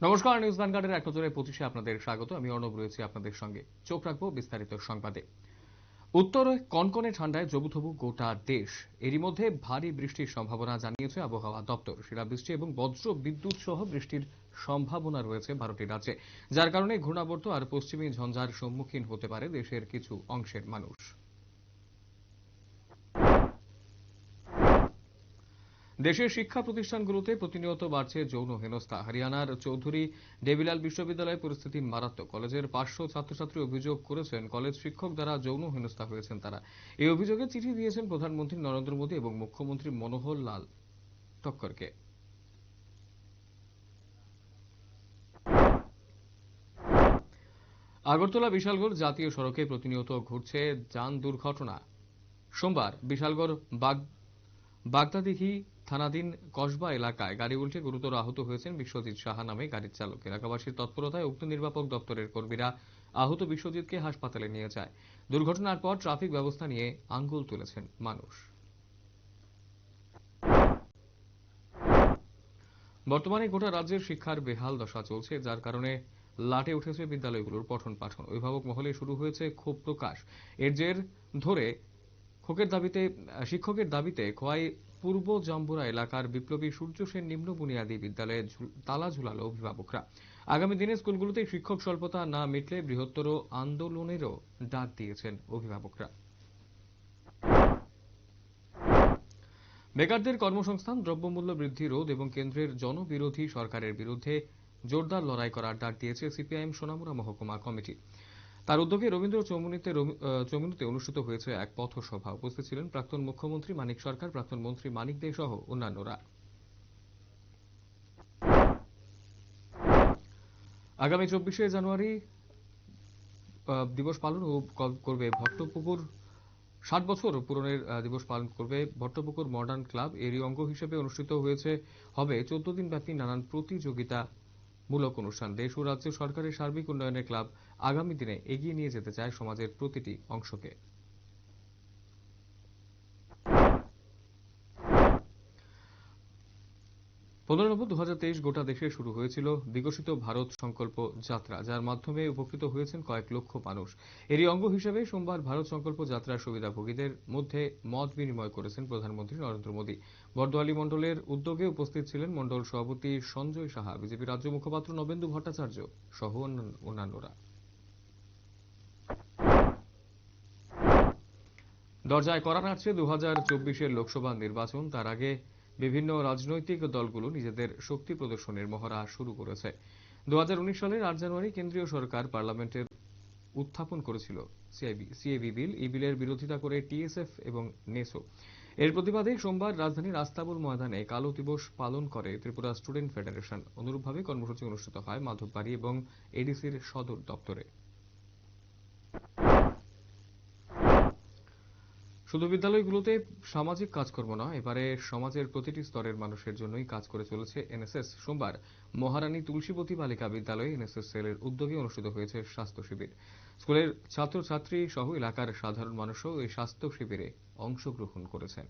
নমস্কার, নিউজ ভ্যানগার্ডের এক নজরে পঁচিশে আপনাদের স্বাগত। আমি অর্ণব রয়েছি আপনাদের সঙ্গে। চোখ রাখব বিস্তারিত সংবাদে। উত্তরে কনকনে ঠান্ডায় জবুথবু গোটা দেশ। এরই মধ্যে ভারী বৃষ্টির সম্ভাবনা জানিয়েছে আবহাওয়া দপ্তর। শিলাবৃষ্টি এবং বজ্র বিদ্যুৎ সহ বৃষ্টির সম্ভাবনা রয়েছে বারোটি রাজ্যে। যার কারণে ঘূর্ণাবর্ত আর পশ্চিমী ঝঞ্ঝার সম্মুখীন হতে পারে দেশের কিছু অংশের মানুষ। দেশের শিক্ষা প্রতিষ্ঠানগুলোতে প্রতিনিয়ত বাড়ছে যৌন হেনস্থা। হরিয়ানার চৌধুরী ডেবিলাল বিশ্ববিদ্যালয়ে পরিস্থিতি মারাত্মক। কলেজের পাঁচশো ছাত্রছাত্রী অভিযোগ করেছেন, কলেজ শিক্ষক দ্বারা যৌন হেনস্থা হয়েছেন তারা। এই অভিযোগে চিঠি দিয়েছেন প্রধানমন্ত্রী নরেন্দ্র মোদী এবং মুখ্যমন্ত্রী মনোহর লাল টক্করকে। আগরতলা বিশালগড় জাতীয় সড়কে প্রতিনিয়ত ঘটছে যান দুর্ঘটনা। সোমবার বিশালগড় বাগ বাগদাদিঘি থানাধীন কসবা এলাকায় গাড়ি উল্টে গুরুতর আহত হয়েছেন বিশ্বজিৎ সাহা নামে গাড়ির চালক এলাকাবাসীর তৎপরতায় উক্ত নির্বাপক দপ্তরের কর্মীরা আহত বিশ্বজিৎকে হাসপাতালে নিয়ে যায়। দুর্ঘটনার পর ট্রাফিক ব্যবস্থা নিয়ে আঙ্গুল তুলেছেন মানুষ। বর্তমানে গোটা রাজ্যের শিক্ষার বেহাল দশা চলছে, যার কারণে লাটে উঠেছে বিদ্যালয়গুলোর পঠন পাঠন। অভিভাবক মহলে শুরু হয়েছে ক্ষোভ প্রকাশ। এর জের ধরে ক্ষোভের দাবিতে, শিক্ষকের দাবিতে খোয়াই পূর্ব জম্বুরা এলাকার বিপ্লবী সূর্য সেন নিম্ন বুনিয়াদী বিদ্যালয়ে তালা ঝুলালো অভিভাবকরা। আগামী দিনে স্কুলগুলোতে শিক্ষক স্বল্পতা না মিটলে বৃহত্তর আন্দোলনেরও ডাক দিয়েছেন অভিভাবকরা। বেকারদের কর্মসংস্থান, দ্রব্যমূল্য বৃদ্ধি, রোধ এবং কেন্দ্রের জনবিরোধী সরকারের বিরুদ্ধে জোরদার লড়াই করার ডাক দিয়েছে সিপিআইএম সোনামুড়া মহকুমা কমিটি। তার উদ্যোগে রবীন্দ্র চৌমুনিতে চৌমুনিতে অনুষ্ঠিত হয়েছে এক পথসভা। উপস্থিত ছিলেন প্রাক্তন মুখ্যমন্ত্রী মানিক সরকার, প্রাক্তন মন্ত্রী মানিক দে সহ অন্যান্যরা। আগামী চব্বিশে জানুয়ারি দিবস পালন করবে ভট্টপুকুর। ষাট বছর পূরণের দিবস পালন করবে ভট্টপুকুর মডার্ন ক্লাব। এরই অঙ্গ হিসেবে অনুষ্ঠিত হয়েছে, হবে চোদ্দ দিন ব্যাপী নানান প্রতিযোগিতা। মূলক অনুষ্ঠান দেশ ও রাজ্য সরকারের সার্বিক উন্নয়নে ক্লাব আগামী দিনে এগিয়ে নিয়ে যেতে চায় সমাজের প্রতিটি অংশকে। পনেরো নভেম্বর গোটা দেশে শুরু হয়েছিল বিকশিত ভারত সংকল্প যাত্রা, যার মাধ্যমে উপকৃত হয়েছেন কয়েক লক্ষ মানুষ। এরই অঙ্গ হিসেবে সোমবার ভারত সংকল্প যাত্রার সুবিধাভোগীদের মধ্যে মত বিনিময় করেছেন প্রধানমন্ত্রী নরেন্দ্র মোদী। বর্দোয়ালি মণ্ডলের উদ্যোগে উপস্থিত ছিলেন মণ্ডল সভাপতি সঞ্জয় সাহা বিজেপি রাজ্য মুখপাত্র নবেন্দু ভট্টাচার্য সহ অন্যান্য- অন্যান্যরা। দরজায় করা নাড়ছে দু হাজার লোকসভা নির্বাচন। তার আগে বিভিন্ন রাজনৈতিক দলগুলো নিজেদের শক্তি প্রদর্শনের মহড়া শুরু করেছে। দু হাজার উনিশ সালের আট জানুয়ারি কেন্দ্রীয় সরকার পার্লামেন্টের উত্থাপন করেছিল। সিএবি বিল এই বিলের বিরোধিতা করে টিএসএফ এবং নেসো। এর প্রতিবাদে সোমবার রাজধানীর আস্তাবল ময়দানে কালো দিবস পালন করে ত্রিপুরা স্টুডেন্ট ফেডারেশন। অনুরূপভাবে কর্মসূচি অনুষ্ঠিত হয় মাধববাড়ি এবং এডিসির সদর দপ্তরে। শুধু বিদ্যালয়গুলোতে সামাজিক কাজকর্ম নয়, এবারে সমাজের প্রতিটি স্তরের মানুষের জন্যই কাজ করে চলেছে এনএসএস। সোমবার মহারানী তুলসীবতী বালিকা বিদ্যালয়ে এনএসএস সেলের উদ্যোগে অনুষ্ঠিত হয়েছে স্বাস্থ্য শিবির। স্কুলের ছাত্রছাত্রী সহ এলাকার সাধারণ মানুষও এই স্বাস্থ্য শিবিরে অংশগ্রহণ করেছেন।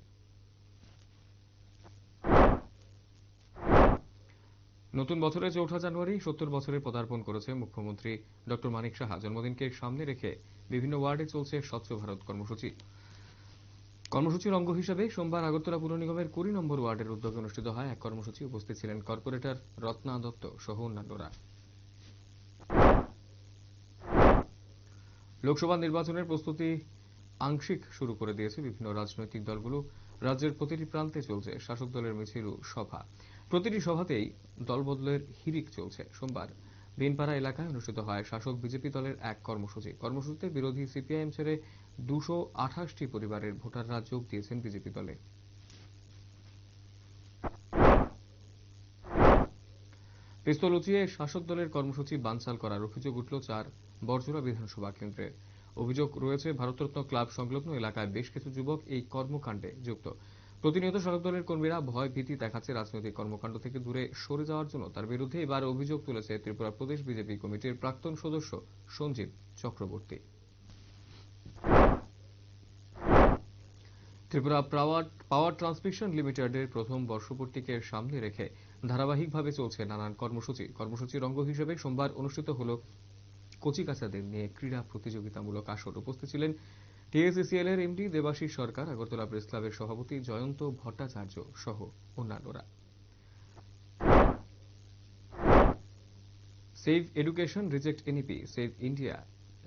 নতুন বছরের চৌঠা জানুয়ারি সত্তর বছরের পদার্পণ করেছে মুখ্যমন্ত্রী ডক্টর মানিক সাহা। জন্মদিনকে সামনে রেখে বিভিন্ন ওয়ার্ডে চলছে স্বচ্ছ ভারত কর্মসূচি। কর্মসূচির অঙ্গ হিসেবে সোমবার আগরতলা পুর নিগমের কুড়ি নম্বর ওয়ার্ডের উদ্যোগে অনুষ্ঠিত হয় এক কর্মসূচি। উপস্থিত ছিলেন কর্পোরেটর রত্না দত্ত সহ অন্যান্যরা। লোকসভা নির্বাচনের প্রস্তুতি আংশিক শুরু করে দিয়েছে বিভিন্ন রাজনৈতিক দলগুলো। রাজ্যের প্রতিটি প্রান্তে চলছে শাসক দলের মিছিল সভা। প্রতিটি সভাতেই দলবদলের হিরিক চলছে। সোমবার বেনপাড়া এলাকায় অনুষ্ঠিত হয় শাসক বিজেপি দলের এক কর্মসূচি। কর্মসূচিতে বিরোধী সিপিআইএম ছেড়ে দুশো আঠাশটি পরিবারের ভোটাররা যোগ দিয়েছেন বিজেপি দলে। পিস্তল উঁচিয়ে শাসক দলের কর্মসূচি বানচাল করার অভিযোগ উঠল চার বরজোড়া বিধানসভা কেন্দ্রের অভিযোগ রয়েছে, ভারতরত্ন ক্লাব সংলগ্ন এলাকায় বেশ কিছু যুবক এই কর্মকাণ্ডে যুক্ত। প্রতিনিয়ত শাসক দলের কর্মীরা ভয় ভীতি দেখাচ্ছে রাজনৈতিক কর্মকাণ্ড থেকে দূরে সরে যাওয়ার জন্য। তার বিরুদ্ধে এবার অভিযোগ তুলেছে ত্রিপুরা প্রদেশ বিজেপি কমিটির প্রাক্তন সদস্য সঞ্জীব চক্রবর্তী। ত্রিপুরা পাওয়ার ট্রান্সমিশন লিমিটেডের প্রথম বর্ষপূর্তিকে সামনে রেখে ধারাবাহিকভাবে চলছে নানান কর্মসূচি। কর্মসূচির অঙ্গ হিসেবে সোমবার অনুষ্ঠিত হল কচিকাচাদের নিয়ে ক্রীড়া প্রতিযোগিতামূলক আসর। উপস্থিত ছিলেন টিএসসিসিএল এর এমডি দেবাশিস সরকার, আগরতলা প্রেস ক্লাবের সভাপতি জয়ন্ত ভট্টাচার্য সহ অন্যান্যরা। Save education reject NEP save India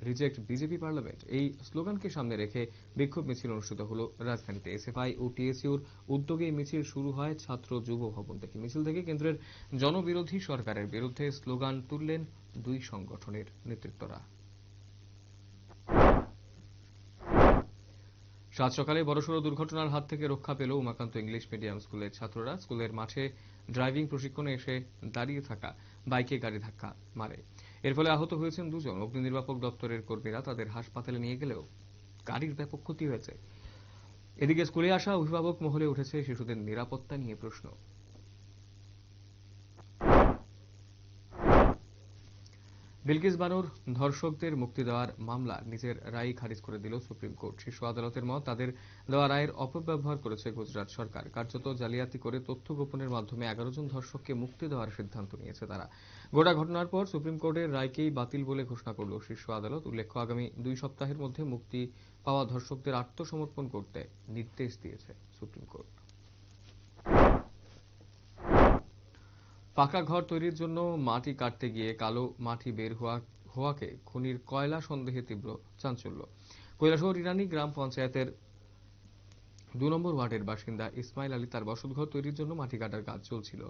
reject BJP parliament. এই স্লোগানকে সামনে রেখে বিক্ষোভ মিছিল অনুষ্ঠিত হল রাজধানীতে। এসএফআই ও টিএসইউর উদ্যোগে মিছিল শুরু হয় ছাত্র যুব ভবন থেকে। মিছিল থেকে কেন্দ্রের জনবিরোধী সরকারের বিরুদ্ধে স্লোগান তুললেন দুই সংগঠনের নেতৃত্বরা। সাত সকালে বড়সড় দুর্ঘটনার হাত থেকে রক্ষা পেল উমাকান্ত ইংলিশ মিডিয়াম স্কুলের ছাত্ররা। স্কুলের মাঠে ড্রাইভিং প্রশিক্ষণে এসে দাঁড়িয়ে থাকা, বাইকে গাড়ি ধাক্কা মারে। এর ফলে আহত হয়েছেন দুজন। অগ্নি নির্বাপক দপ্তরের কর্মীরা তাদের হাসপাতালে নিয়ে গেলেও গাড়ির ব্যাপক ক্ষতি হয়েছে। এদিকে স্কুলে আসা অভিভাবক মহলে উঠেছে শিশুদের নিরাপত্তা নিয়ে প্রশ্ন। বিলকিস বানুর ধর্ষকদের মুক্তি দেওয়ার মামলা নিজের রায় খারিজ করে দিল সুপ্রিম কোর্ট। শীর্ষ আদালতের মত তাদের দেওয়া রায়ের অপব্যবহার করেছে গুজরাট সরকার। কার্যত জালিয়াতি করে তথ্য গোপনের মাধ্যমে এগারো জন ধর্ষককে মুক্তি দেওয়ার সিদ্ধান্ত নিয়েছে তারা। গোটা ঘটনার পর সুপ্রিম কোর্টের রায়কেই বাতিল বলে ঘোষণা করল শীর্ষ আদালত। উল্লেখ্য, আগামী দুই সপ্তাহের মধ্যে মুক্তি পাওয়া ধর্ষকদের আত্মসমর্পণ করতে নির্দেশ দিয়েছে সুপ্রিম কোর্ট। পাকা ঘর তৈরির জন্য মাটি কাটতে গিয়ে কালো মাটি বের হওয়া, হওয়াকে খনির কয়লা সন্দেহে তীব্র চাঞ্চল্য। কৈলাসহর ইরানি গ্রাম পঞ্চায়েতের দু নম্বর ওয়ার্ডের বাসিন্দা ইসমাইল আলী তার বসতঘর তৈরির জন্য মাটি কাটার কাজ চলছিল।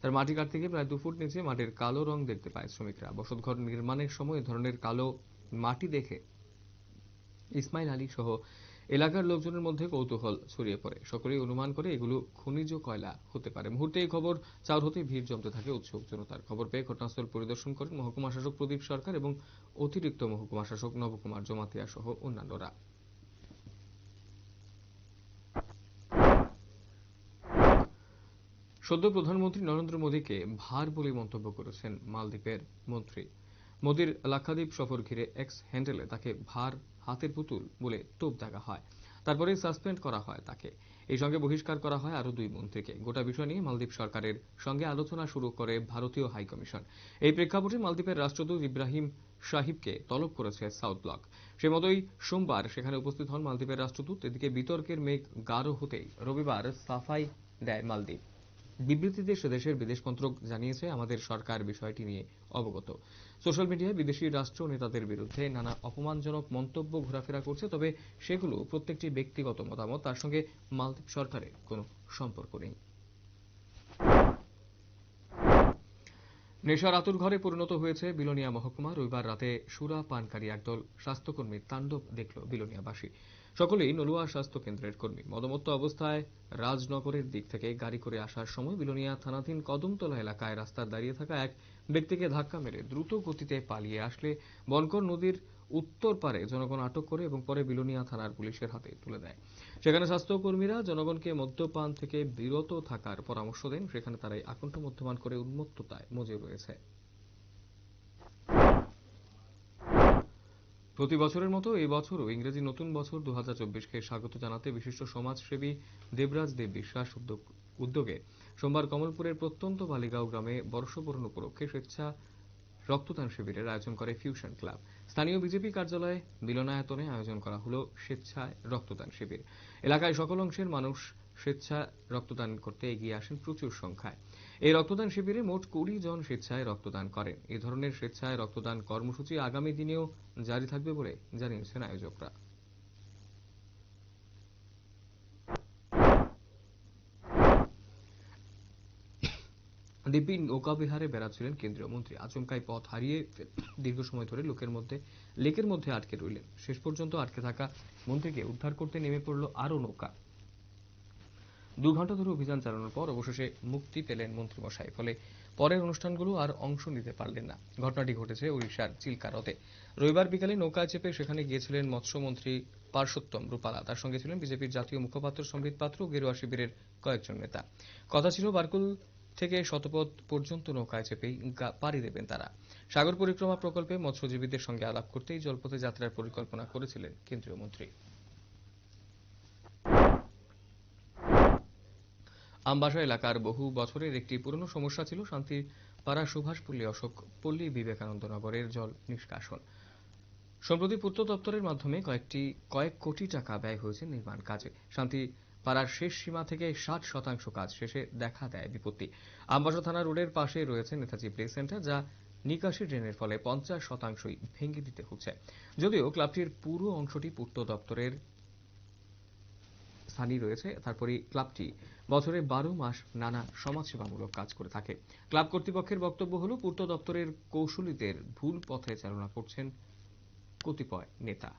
তার মাটি কাটতে গিয়ে প্রায় দু ফুট নিচে মাটির কালো রং দেখতে পায় শ্রমিকরা। বসতঘর নির্মাণের সময় ধরনের কালো মাটি দেখে ইসমাইল আলী সহ এলাকার লোকজনের মধ্যে কৌতূহল ছড়িয়ে পড়ে। সকলেই অনুমান করে এগুলো খনিজ কয়লা হতে পারে। মুহূর্তে এই খবর চাউর হতে ভিড় জমতে থাকে উৎসুক জনতার। খবর পেয়ে ঘটনাস্থল পরিদর্শন করেন মহকুমা শাসক প্রদীপ সরকার এবং অতিরিক্ত মহকুমা শাসক নবকুমার জমাতিয়া সহ অন্যান্যরা। সদ্য প্রধানমন্ত্রী নরেন্দ্র মোদীকে ভার বলে মন্তব্য করেছেন মালদ্বীপের মন্ত্রী। মোদীর লাক্ষাদ্বীপ সফর ঘিরে এক্স হ্যান্ডেলে তাকে ভার হাতের পুতুল বলে তোপ দেখা হয়। তারপরে সাসপেন্ড করা হয় তাকে। এই সঙ্গে বহিষ্কার করা হয় আরও দুই মন্ত্রীকে গোটা বিষয় নিয়ে মালদ্বীপ সরকারের সঙ্গে আলোচনা শুরু করে ভারতীয় হাইকমিশন। এই প্রেক্ষাপটে মালদ্বীপের রাষ্ট্রদূত ইব্রাহিম সাহিবকে তলব করেছে সাউথ ব্লক। সে মতোই সোমবার সেখানে উপস্থিত হন মালদ্বীপের রাষ্ট্রদূত। এদিকে বিতর্কের মেঘ গাঢ় হতেই রবিবার সাফাই দেয় মালদ্বীপ। বিবৃতিতে সে দেশের বিদেশ মন্ত্রক জানিয়েছে, আমাদের সরকার বিষয়টি নিয়ে অবগত। সোশ্যাল মিডিয়ায় বিদেশি রাষ্ট্র নেতাদের বিরুদ্ধে নানা অপমানজনক মন্তব্য ঘোরাফেরা করছে, তবে সেগুলো প্রত্যেকটি ব্যক্তিগত মতামত, তার সঙ্গে মালদ্বীপ সরকারের কোনো সম্পর্ক নেই। নেশার আতুর ঘরে পরিণত হয়েছে বিলোনিয়া মহকুমা। রবিবার রাতে সুরা পানকারী একদল স্বাস্থ্যকর্মীর তাণ্ডব দেখল বিলোনিয়াবাসী। সকলেই নলুয়া স্বাস্থ্য কেন্দ্রের কর্মী। মদমত্ত অবস্থায় রাজনগরের দিক থেকে গাড়ি করে আসার সময় বিলোনিয়া থানাধীন কদমতলা এলাকায় রাস্তার দাঁড়িয়ে থাকা এক ব্যক্তিকে ধাক্কা মেরে দ্রুত গতিতে পালিয়ে আসলে বনকর নদীর উত্তর পারে জনগণ আটক করে এবং পরে বিলোনিয়া থানার পুলিশের হাতে তুলে দেয়। সেখানে স্বাস্থ্যকর্মীরা জনগণকে মদ্যপান থেকে বিরত থাকার পরামর্শ দেন। সেখানে তারাই আকণ্ঠ মদ্যপান করে উন্মত্ততায় মজে রয়েছে। প্রতি বছরের মতো এই বছরও ইংরেজি নতুন বছর দু কে স্বাগত জানাতে বিশিষ্ট সমাজসেবী দেবরাজ দেব বিশ্বাস উদ্যোগ- উদ্যোগে সোমবার কমলপুরের প্রত্যন্ত বালিগাঁও গ্রামে বর্ষবরণ উপলক্ষে স্বেচ্ছা রক্তদান শিবিরের আয়োজন করে ফিউশন ক্লাব। স্থানীয় বিজেপি কার্যালয়ে মিলনায়তনে আয়োজন করা হলো স্বেচ্ছায় রক্তদান শিবির। এলাকায় সকল অংশের মানুষ স্বেচ্ছা রক্তদান করতে এগিয়ে আসেন প্রচুর সংখ্যায়। এই রক্তদান শিবিরে মোট কুড়ি জন স্বেচ্ছায় রক্তদান করেন। এই ধরনের স্বেচ্ছায় রক্তদান কর্মসূচি আগামী দিনেও জারি থাকবে বলে জানিয়েছেন আয়োজকরা। দিব্যি নৌকাবিহারে বেড়াচ্ছিলেন কেন্দ্রীয় মন্ত্রী। আচমকাই পথ হারিয়ে দীর্ঘ সময় ধরে লোকের মধ্যে, লেকের মধ্যে আটকে রইলেন। শেষ পর্যন্ত আটকে থাকা মন্ত্রীকে উদ্ধার করতে নেমে পড়ল আরও নৌকা। দু ঘণ্টা ধরে অভিযান চালানোর পর অবশেষে মুক্তি পেলেন মন্ত্রীমশাই। ফলে পরের অনুষ্ঠানগুলো আর অংশ নিতে পারলেন না। ঘটনাটি ঘটেছে উড়িষ্যার চিলকারতে। রবিবার বিকালে নৌকায় চেপে সেখানে গিয়েছিলেন মৎস্যমন্ত্রী পার্শ্বত্তম রূপালা। তার সঙ্গে ছিলেন বিজেপির জাতীয় মুখপাত্র সম্বিত পাত্র গেরুয়া শিবিরের কয়েকজন নেতা। কথা ছিল বারকুল থেকে শতপথ পর্যন্ত নৌকায় চেপেই পাড়ি দেবেন তারা। সাগর পরিক্রমা প্রকল্পে মৎস্যজীবীদের সঙ্গে আলাপ করতেই জলপথে যাত্রার পরিকল্পনা করেছিলেন কেন্দ্রীয় মন্ত্রী। আমবাসা এলাকার বহু বছরের একটি পুরনো সমস্যা ছিল শান্তি পাড়া সুভাষপল্লী অশোক পল্লী বিবেকানন্দ নগরের জল নিষ্কাশন। সম্প্রতি পূর্ত দপ্তরের মাধ্যমে কয়েকটি, কয়েক কোটি টাকা ব্যয় হয়েছে নির্মাণ কাজে। শান্তি পাড়ার শেষ সীমা থেকে ষাট শতাংশ কাজ শেষে দেখা দেয় বিপত্তি। আমবাসা থানা রোডের পাশে রয়েছে নেতাজি প্লে সেন্টার, যা নিকাশি ড্রেনের ফলে পঞ্চাশ শতাংশই ভেঙে দিতে হচ্ছে। যদিও ক্লাবটির পুরো অংশটি পূর্ত দপ্তরের স্থানই রয়েছে তারপরে ক্লাবটি। বছরে বারো মাস নানা সমাজসেবামূলক কাজ করে থাকে। ক্লাব কর্তৃপক্ষের বক্তব্য হল, পূর্ত দপ্তরের কৌশলীদের ভুল পথে চালনা করছেন কতিপয় নেতা।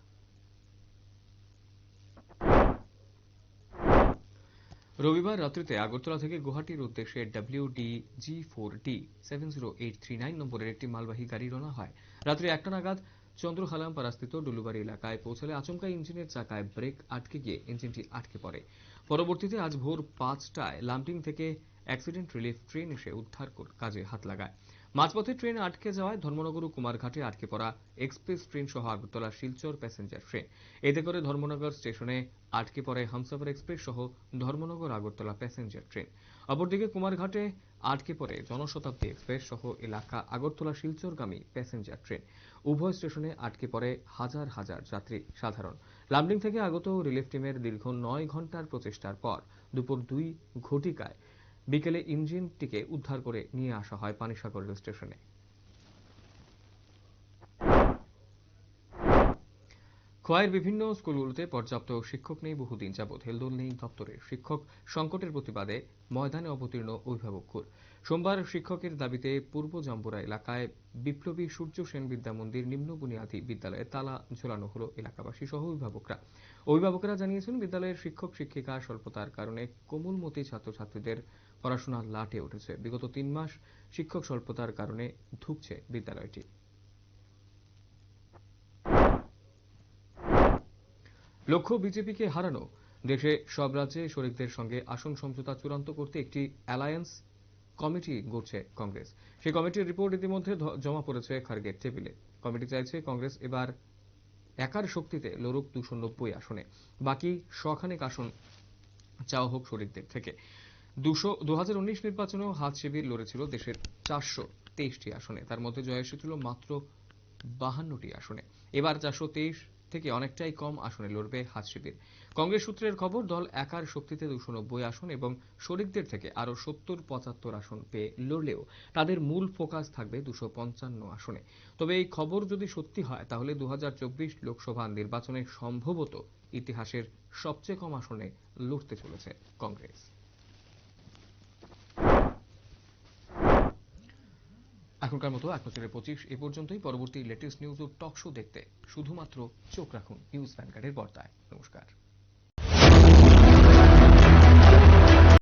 রবিবার রাত্রিতে আগরতলা থেকে গুয়াহাটির উদ্দেশ্যে W D G four D seven zero eight three nine নম্বরের একটি মালবাহী গাড়ি রওনা হয়। রাত্রি একটা নাগাদ চন্দ্রহালাম পাড়াস্থিত ডুলুবাড়ি এলাকায় পৌঁছালে আচমকা ইঞ্জিনের চাকায় ব্রেক আটকে গিয়ে ইঞ্জিনটি আটকে পড়ে। পরবর্তীতে আজ ভোর পাঁচটায় লামটিং থেকে অ্যাক্সিডেন্ট রিলিফ ট্রেন এসে উদ্ধার কাজে হাত লাগায়। মাঝপথে ট্রেন আটকে যাওয়ায় ধর্মনগর ও কুমারঘাটে আটকে পড়া এক্সপ্রেস ট্রেন সহ আগরতলা, শিলচর প্যাসেঞ্জার ট্রেন। এতে করে ধর্মনগর স্টেশনে আটকে পড়ে হামসাফার এক্সপ্রেস সহ ধর্মনগর আগরতলা প্যাসেঞ্জার ট্রেন। অপরদিকে কুমারঘাটে আটকে পড়ে জনশতাব্দী এক্সপ্রেস সহ এলাকা আগরতলা, শিলচরগামী প্যাসেঞ্জার ট্রেন। উভয় স্টেশনে আটকে পড়ে হাজার হাজার যাত্রী সাধারণ। লামডিং থেকে আগত রিলিফ টিমের দীর্ঘ নয় ঘণ্টার প্রচেষ্টার পর দুপুর দুই ঘটিকায় বিকেলে ইঞ্জিনটিকে উদ্ধার করে নিয়ে আসা হয় পানিসাগর রেল খোয়াইয়ের বিভিন্ন স্কুলগুলোতে পর্যাপ্ত শিক্ষক নেই, বহুদিন যাবৎ হেলদোল নেই দপ্তরে। শিক্ষক সংকটের প্রতিবাদে ময়দানে অবতীর্ণ অভিভাবককুল সোমবার শিক্ষকের দাবিতে পূর্ব জাম্বুরা এলাকায় বিপ্লবী সূর্য সেন বিদ্যা মন্দির নিম্ন বুনিয়াদী বিদ্যালয়ে তালা ঝোলানো হলো এলাকাবাসী সহ অভিভাবকরা। অভিভাবকরা জানিয়েছেন, বিদ্যালয়ের শিক্ষক শিক্ষিকা স্বল্পতার কারণে কোমলমতি ছাত্রছাত্রীদের পড়াশোনা লাটে উঠেছে। বিগত তিন মাস শিক্ষক স্বল্পতার কারণে ধুকছে বিদ্যালয়টি। লক্ষ্য বিজেপিকে হারানো। দেশে সব রাজ্যে শরিকদের সঙ্গে আসন সমঝোতা চূড়ান্ত করতে একটি অ্যালায়েন্স কমিটি গড়ছে কংগ্রেস। সেই কমিটির রিপোর্ট ইতিমধ্যে জমা পড়েছে খার্গের টেবিলে। কমিটি চাইছে কংগ্রেস এবার একার শক্তিতে লড়ুক দুশো নব্বই আসনে। বাকি শখানেক আসন চাওয়া হোক শরিকদের থেকে। দুশো দু হাজার উনিশ নির্বাচনেও হাত শিবির লড়েছিল দেশের চারশো তেইশটি আসনে। তার মধ্যে জয় এসেছিল মাত্র বাহান্নটি আসনে। এবার চারশো তেইশ থেকে অনেকটাই কম আসনে লড়বে হাত শিবির কংগ্রেস সূত্রের খবর, দল একার শক্তিতে দুশো নব্বই আসন এবং শরিকদের থেকে আরও সত্তর পঁচাত্তর আসন পেয়ে লড়লেও তাদের মূল ফোকাস থাকবে দুশো পঞ্চান্ন আসনে। তবে এই খবর যদি সত্যি হয়, তাহলে দু হাজার চব্বিশ লোকসভা নির্বাচনে সম্ভবত ইতিহাসের সবচেয়ে কম আসনে লড়তে চলেছে কংগ্রেস। এখনকার মতো এক নজরে পঁচিশ এ পর্যন্তই। পরবর্তী লেটেস্ট নিউজ ও টক শো দেখতে শুধুমাত্র চোখ রাখুন নিউজ ভ্যানগার্ডের পর্দায়। নমস্কার।